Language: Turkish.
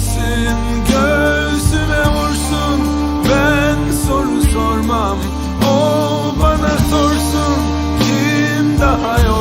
gitsin Göğsüme vursun. Ben soru sormam O bana sorsun. Kim daha yok?